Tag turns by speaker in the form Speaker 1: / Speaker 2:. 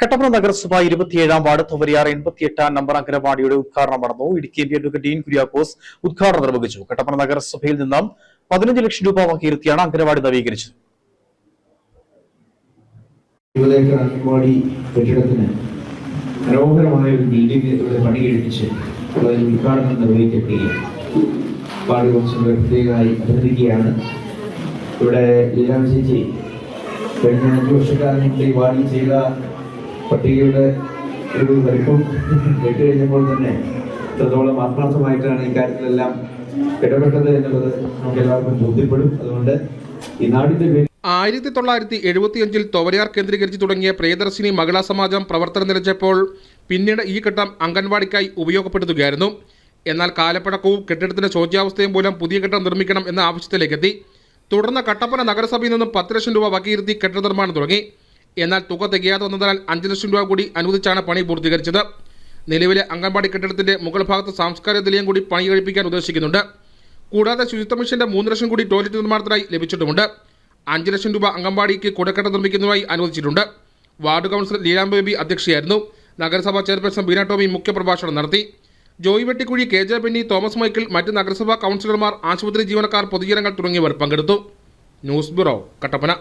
Speaker 1: കട്ടപ്പന നഗരസഭ ഇരുപത്തിയേഴാം ward തൊവരിയാർ എൺപത്തിയെട്ടാം number അംഗനവാടിയുടെ ഉദ്ഘാടനം നടന്നു. Idukki M P advocate Dean Kuriakose ഉദ്ഘാടനം നിർവഹിച്ചു. കട്ടപ്പന നഗരസഭയിൽ നിന്നും പതിനഞ്ച് ലക്ഷം രൂപ വകയിരുത്തിയാണ് അംഗനവാടി നവീകരിച്ചത്.
Speaker 2: മനോഹരമായ ഒരു ബിൽഡിംഗ് ഇവിടെ പണിയെടുപ്പിച്ച് അതിന് ഉദ്ഘാടനം വാർഡ് കൗൺസിലറെ പ്രത്യേകമായി അഭിനന്ദിക്കുകയാണ്. ഇവിടെ ലീലാ ചേച്ചി കഴിഞ്ഞ അഞ്ച് വർഷക്കാലം ഈ വാർഡിൽ ചെയ്ത പട്ടികയുടെ ഒരു വലിപ്പം കേട്ട് കഴിഞ്ഞപ്പോൾ തന്നെ ഇത്രത്തോളം ആത്മാർത്ഥമായിട്ടാണ് ഇക്കാര്യത്തിലെല്ലാം ഇടപെട്ടത് എന്നുള്ളത് നമുക്ക് എല്ലാവർക്കും ബോധ്യപ്പെടും. അതുകൊണ്ട് ഈ നാടിന്റെ പേര്
Speaker 3: ആയിരത്തി തൊള്ളായിരത്തി എഴുപത്തിയഞ്ചിൽ തൊവരയാർ കേന്ദ്രീകരിച്ച് തുടങ്ങിയ പ്രിയദർശിനി മഹിളാ സമാജം പ്രവർത്തനം നിലച്ചപ്പോൾ പിന്നീട് ഈ ഘട്ടം അംഗൻവാടിക്കായി ഉപയോഗപ്പെടുത്തുകയായിരുന്നു. എന്നാൽ കാലപ്പഴക്കവും കെട്ടിടത്തിന്റെ ശോച്യാവസ്ഥയും മൂലം പുതിയ കെട്ടിടം നിർമ്മിക്കണം എന്ന ആവശ്യത്തിലേക്കെത്തി. തുടർന്ന് കട്ടപ്പന നഗരസഭയിൽ നിന്നും പത്ത് ലക്ഷം രൂപ വകയിരുത്തി കെട്ടിട നിർമ്മാണം തുടങ്ങി. എന്നാൽ തുക തികയാതെ വന്നതിനാൽ അഞ്ച് ലക്ഷം രൂപ കൂടി അനുവദിച്ചാണ് പണി പൂർത്തീകരിച്ചത്. നിലവിലെ അംഗൻവാടി കെട്ടിടത്തിന്റെ മുകൾ ഭാഗത്ത് സാംസ്കാരിക നിലയം കൂടി പണി കഴിപ്പിക്കാൻ ഉദ്ദേശിക്കുന്നുണ്ട്. കൂടാതെ ശുചിത്വ മിഷന്റെ മൂന്ന് ലക്ഷം കൂടി ടോയ്ലറ്റ് നിർമ്മാണത്തിനായി ലഭിച്ചിട്ടുമുണ്ട്. അഞ്ച് ലക്ഷം രൂപ അംഗൻവാടിക്ക് കുടക്കട്ട നിർമ്മിക്കുന്നതായി അനുവദിച്ചിട്ടുണ്ട്. വാർഡ് കൗൺസിലർ ലീലാം ബേബി അധ്യക്ഷയായിരുന്നു. നഗരസഭാ ചെയർപേഴ്സൺ ബീന ടോമി മുഖ്യപ്രഭാഷണം നടത്തി. ജോയി വെട്ടിക്കുഴി കെ ജെ ബെന്നി തോമസ് മൈക്കിൾ മറ്റ് നഗരസഭാ കൗൺസിലർമാർ ആശുപത്രി ജീവനക്കാർ പൊതുജനങ്ങൾ തുടങ്ങിയവർ പങ്കെടുത്തു. News bureau Kattappana.